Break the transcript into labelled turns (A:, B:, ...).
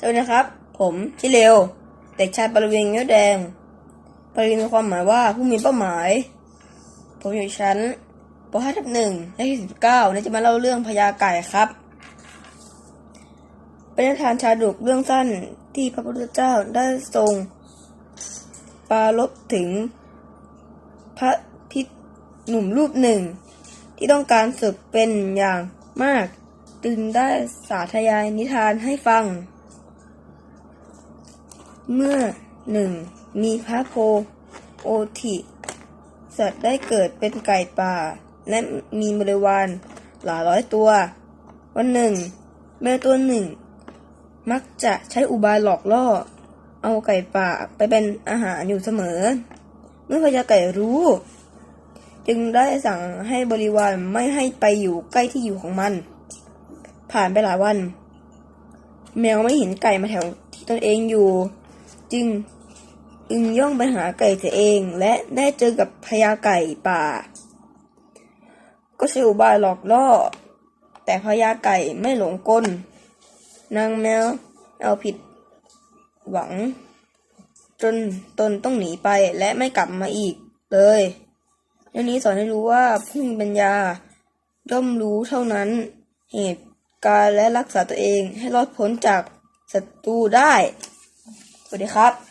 A: สวัสดีครับ ผมชิเลวเด็กชายปรวินเงี้ยแดงปรวินมีความหมายว่าผู้มีเป้าหมาย ผมอยู่ชั้นป .5 ทับหนึ่งเลขที่สิบเก้านี่จะมาเล่าเรื่องพญาไก่ครับ เป็นนิทานชาดกเรื่องสั้นที่พระพุทธเจ้าได้ทรงปรารบถึงพระพิษหนุ่มรูปหนึ่ง ที่ต้องการศึกเป็นอย่างมากจึงได้สาธยายนิทานให้ฟัง เมื่อหนึ่งมีพระโพโอทิสัตว์ได้เกิดเป็นไก่ป่า และมีบริวารหลายร้อยตัว วันหนึ่ง แม่ตัวหนึ่ง มักจะใช้อุบายหลอกล่อ เอาไก่ป่าไปเป็นอาหารอยู่เสมอ เมื่อพญาไก่รู้ จึงได้สั่งให้บริวารไม่ให้ไปอยู่ใกล้ที่อยู่ของมัน ผ่านไปหลายวัน แมวไม่เห็นไก่มาแถวที่ตนเองอยู่ จึงอึงย่องไปหาไก่เสียเอง และได้เจอกับพญาไก่ป่า ก็ใช้อุบายหลอกล่อ แต่พญาไก่ไม่หลงกล นางแมวเอาผิดหวัง จนตนต้องหนีไปและไม่กลับมาอีกเลยเรื่องนี้สอนให้รู้ว่าผู้มีปัญญาย่อมรู้เท่านั้นเหตุการณ์และรักษาตัวเองให้รอดพ้นจากศัตรูได้ สวัสดีครับ